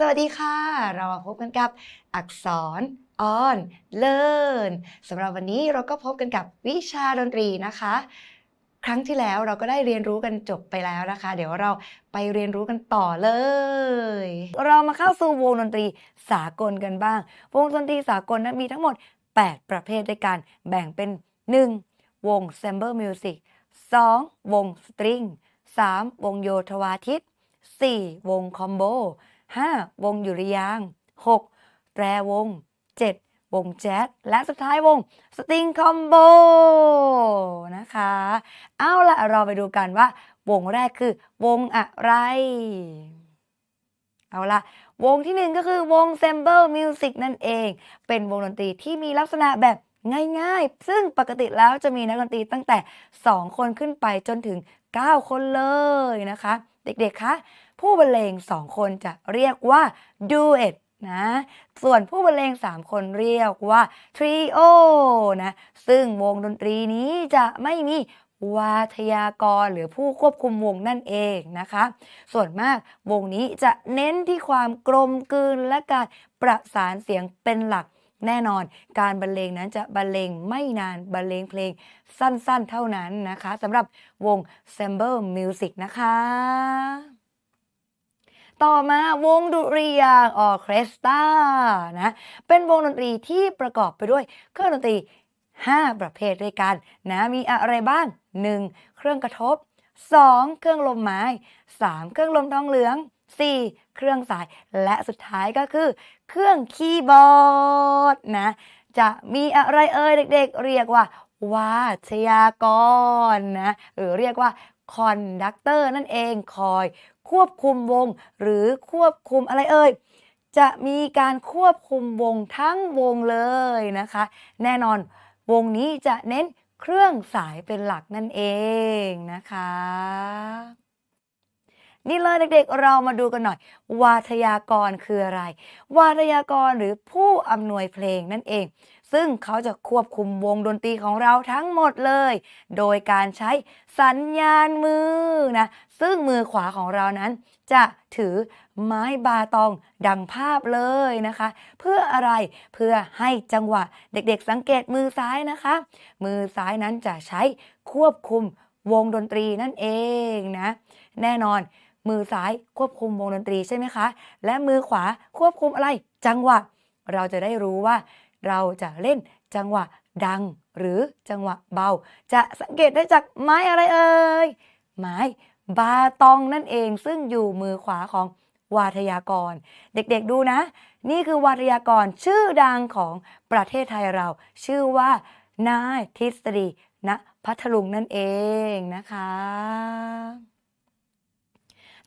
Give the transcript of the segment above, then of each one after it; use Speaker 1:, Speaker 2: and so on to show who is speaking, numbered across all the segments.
Speaker 1: สวัสดีค่ะ เรามาพบกันกับอักษร on learn สำหรับวันนี้เราก็พบกันกับวิชาดนตรีนะคะ ครั้งที่แล้วเราก็ได้เรียนรู้กันจบไปแล้วนะคะ เดี๋ยวเราไปเรียนรู้กันต่อเลย เรามาเข้าสู่วงดนตรีสากลกันบ้าง วงดนตรีสากลนั้นมีทั้งหมด 8 ประเภทด้วยกันแบ่งเป็น 1. วง Sample Music 2. วงสตริง 3. วงโยธวาทิต 4. วงคอมโบ 5. วงยุริยาง 6. แตรวง 7. วงแจ๊สและสุดท้ายวงสตริงคอมโบนะคะ เอาละเราไปดูกันว่า วงแรกคือ วงอะไร เอาละวงที่หนึ่งก็คือวง Sample Music นั่นเอง เป็นวงดนตรีที่มีลักษณะแบบง่ายๆ ซึ่งปกติแล้วจะมีนักดนตรีตั้งแต่ 2 คนขึ้นไปจนถึง 9 คนเลยนะคะ เด็กๆ คะ ผู้บรรเลง2คนจะเรียกว่า duet นะ ส่วนผู้บรรเลง3คนเรียกว่า trio นะ ซึ่งวงดนตรีนี้จะไม่มีวาทยากรหรือผู้ควบคุมวงนั่นเองนะคะ ส่วนมากวงนี้จะเน้นที่ความกลมกลืนและการประสานเสียงเป็นหลักแน่นอนการบรรเลงนั้นจะบรรเลงไม่นานบรรเลงเพลงสั้นๆเท่านั้นนะคะสำหรับวง s a m b l e Music นะคะ ต่อมาวงดุริยางออเคสตรานะเป็นวงดนตรีที่ประกอบไปด้วยเครื่องดนตรี 5 ประเภทด้วยกันนะมีอะไรบ้าง 1. เครื่องกระทบ 2. เครื่องลมไม้ 3. เครื่องลมทองเหลือง 4. เครื่องสาย และสุดท้ายก็คือ เครื่องคีย์บอร์ดนะจะมีอะไรเอ่ยเด็ก ๆ เรียกว่า วาทยากรนะหรือเรียกว่า คอนดักเตอร์นั่นเองคอย ควบคุมวง หรือควบคุมอะไรเอ่ยจะมีการควบคุมวงทั้งวงเลยนะคะ แน่นอนวงนี้จะเน้นเครื่องสายเป็นหลักนั่นเองนะคะ นี่เลยเด็กๆเรามาดูกันหน่อย วาทยากรคืออะไร วาทยากรหรือผู้อำนวยเพลงนั่นเอง ซึ่งเขาจะควบคุมวงดนตรีของเราทั้งหมดเลย โดยการใช้สัญญาณมือนะ ซึ่งมือขวาของเรานั้น จะถือไม้บาตองดังภาพเลยนะคะ เพื่ออะไรเพื่อให้จังหวะเด็กๆสังเกตมือซ้ายนะคะ มือซ้ายนั้นจะใช้ควบคุมวงดนตรีนั่นเองนะ แน่นอนมือซ้ายควบคุมวงดนตรีใช่ไหมคะ และมือขวาควบคุมอะไรจังหวะ เราจะได้รู้ว่า เราจะเล่นจังหวะดังหรือจังหวะเบา จะสังเกตได้จากไม้อะไรเอ่ยไม้บาตองนั่นเองซึ่งอยู่มือขวาของวาทยากร เด็กๆดูนะ นี่คือวาทยากรชื่อดังของประเทศไทยเรา ชื่อว่านายทฤษฎีณพัทลุงนั่นเองนะคะ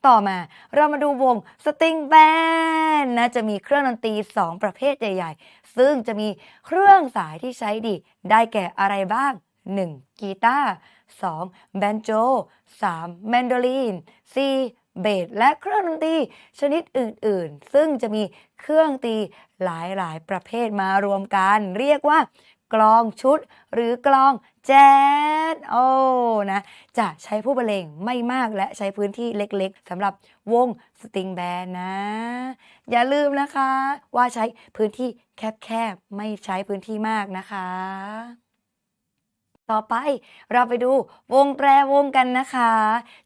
Speaker 1: ต่อมา เรามาดูวงสติงแบนนะจะมีเครื่องดนตรี 2 ประเภทใหญ่ ๆ ซึ่งจะมีเครื่องสายที่ใช้ดี ได้แก่อะไรบ้าง 1. กีตาร์ 2. แบนโจ 3. แมนโดลีน 4. เบสและเครื่องดนตรีชนิดอื่นๆ ซึ่งจะมีเครื่องตีหลายๆ ประเภทมารวมกัน เรียกว่า กลองชุด หรือกลองแจ๊สโอ้นะจะใช้ผู้บรรเลงไม่มากและใช้พื้นที่เล็กๆสำหรับวงสตริงแบนนะ อย่าลืมนะคะ ว่าใช้พื้นที่แคบๆ ไม่ใช้พื้นที่มากนะคะ ต่อไปเราไปดูวงแตรวงกันนะคะ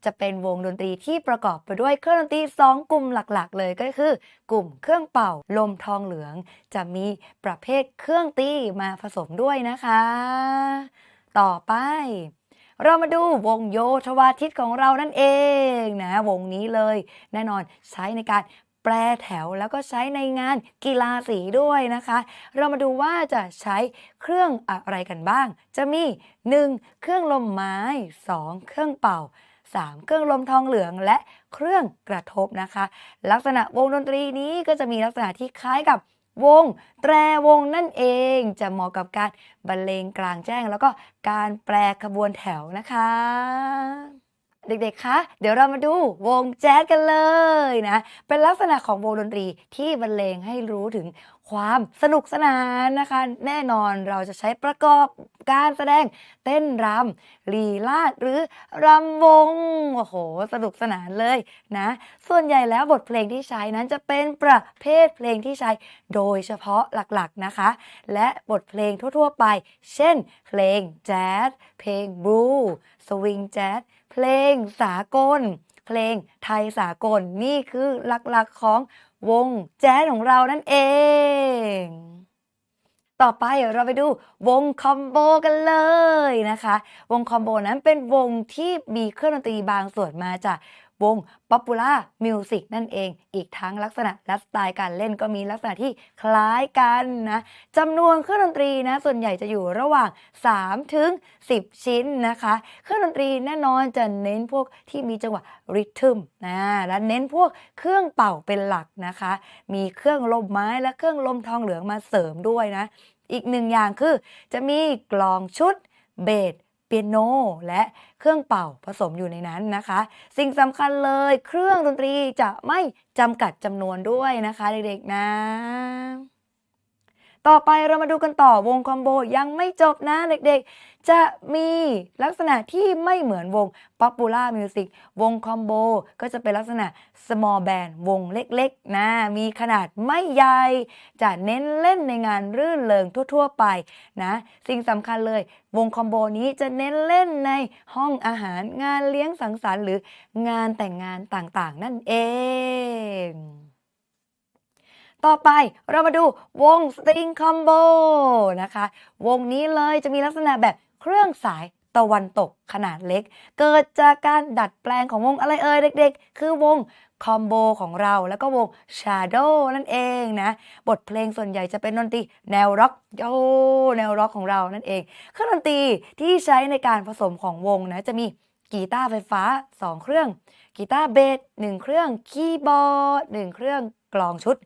Speaker 1: จะเป็นวงดนตรีที่ประกอบไปด้วยเครื่องดนตรี 2 กลุ่มหลักๆ เลยก็คือ กลุ่มเครื่องเป่าลมทองเหลือง จะมีประเภทเครื่องตีมาผสมด้วยนะคะ ต่อไปเรามาดูวงโยธวาทิตของเรานั่นเองนะ วงนี้เลย แน่นอนใช้ในการ แปรแถวแล้วก็ใช้ในงานกีฬาสีด้วยนะคะ เรามาดูว่าจะใช้เครื่องอะไรกันบ้าง จะมี 1. เครื่องลมไม้ 2. เครื่องเป่า 3. เครื่องลมทองเหลืองและเครื่องกระทบนะคะ ลักษณะวงดนตรีนี้ก็จะมีลักษณะที่คล้ายกับวง แตรวงนั่นเองจะเหมาะกับการบรรเลงกลางแจ้ง แล้วก็การแปรขบวนแถวนะคะ เด็กๆ คะ เดี๋ยวเรามาดูวงแจ๊สกันเลยนะ เป็นลักษณะของวงดนตรีที่บรรเลงให้รู้ถึงความสนุกสนานนะคะ แน่นอนเราจะใช้ประกอบการแสดงเต้นรำลีลาดหรือรำวง โอ้โห สนุกสนานเลยนะ ส่วนใหญ่แล้วบทเพลงที่ใช้นั้นจะเป็นประเภทเพลงที่ใช้โดยเฉพาะหลักๆนะคะ และบทเพลงทั่วๆไป เช่น เพลงแจ๊สเพลงบลูสวิงแจ๊สเพลงงสากล เพลงไทยสากลนี่คือหลักๆของวงแจ๊สของเรานั่นเอง ต่อไปเราไปดูวงคอมโบกันเลยนะคะ วงคอมโบนั้นเป็นวงที่มีเครื่องดนตรีบางส่วนมาจาก วง Popular Music นั่นเอง อีกทั้งลักษณะและสไตล์การเล่นก็มีลักษณะที่คล้ายกันนะจำนวนเครื่องดนตรีนะส่วนใหญ่จะอยู่ระหว่าง 3 ถึง 10 ชิ้นนะคะ เครื่องดนตรีแน่นอนจะเน้นพวกที่มีจังหวะริทึมนะและเน้นพวกเครื่องเป่าเป็นหลักนะคะ มีเครื่องลมไม้และเครื่องลมทองเหลืองมาเสริมด้วยนะ อีกหนึ่งอย่างคือจะมีกลองชุดเบส เปียโน และเครื่องเป่าผสมอยู่ในนั้นนะคะ สิ่งสำคัญเลยเครื่องดนตรีจะไม่จำกัดจำนวนด้วยนะคะเด็กๆนะ ต่อไปเรามาดูกันต่อวงคอมโบยังไม่จบนะเด็กๆ จะมีลักษณะที่ไม่เหมือนวง Popular Music วงคอมโบก็จะเป็นลักษณะ small band วงเล็กๆ นะ มีขนาดไม่ใหญ่ จะเน้นเล่นในงานรื่นเริงทั่วๆ ไปนะ สิ่งสำคัญเลยวงคอมโบนี้จะเน้นเล่นในห้องอาหารงานเลี้ยงสังสรรค์หรืองานแต่งงานต่างๆ นั่นเอง ต่อไปเรามาดูวงสตริงคอมโบนะคะ วงนี้เลยจะมีลักษณะแบบเครื่องสายตะวันตกขนาดเล็ก เกิดจากการดัดแปลงของวงอะไรเอ่ยเด็กๆ คือวงคอมโบของเราแล้วก็วง Shadow นั่นเองนะ บทเพลงส่วนใหญ่จะเป็นดนตรีแนวร็อกโยแนวร็อกของเรานั่นเอง เครื่องดนตรีที่ใช้ในการผสมของวงนะจะมีกีตาร์ไฟฟ้า 2 เครื่อง กีตาร์เบส1เครื่องคีย์บอร์ด1เครื่องกลองชุด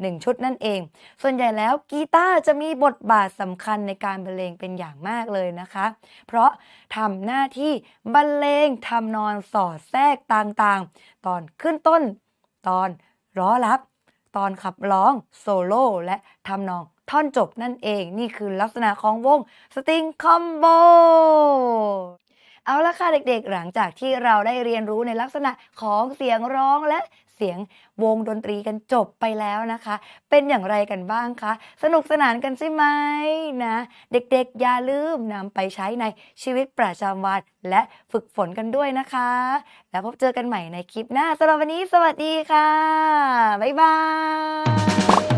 Speaker 1: 1 ชุดนั่นเอง ส่วนใหญ่แล้วกีตาร์จะมีบทบาทสำคัญในการบรรเลงเป็นอย่างมากเลยนะคะ เพราะทำหน้าที่บรรเลงทำนอนสอดแทรกต่างๆ ตอนขึ้นต้น ตอนร้อรับ ตอนขับร้องโซโล่และทำนองท่อนจบนั่นเอง นี่คือลักษณะของวงสตริงคอมโบ เอาละค่ะเด็กๆ หลังจากที่เราได้เรียนรู้ในลักษณะของเสียงร้องและเสียงวงดนตรีกันจบไปแล้วนะคะ เป็นอย่างไรกันบ้างคะ สนุกสนานกันใช่ไหมนะ เด็กๆ อย่าลืมนำไปใช้ในชีวิตประจำวันและฝึกฝนกันด้วยนะคะ แล้วพบเจอกันใหม่ในคลิปหน้าสำหรับวันนี้ สวัสดีค่ะ บ๊ายบาย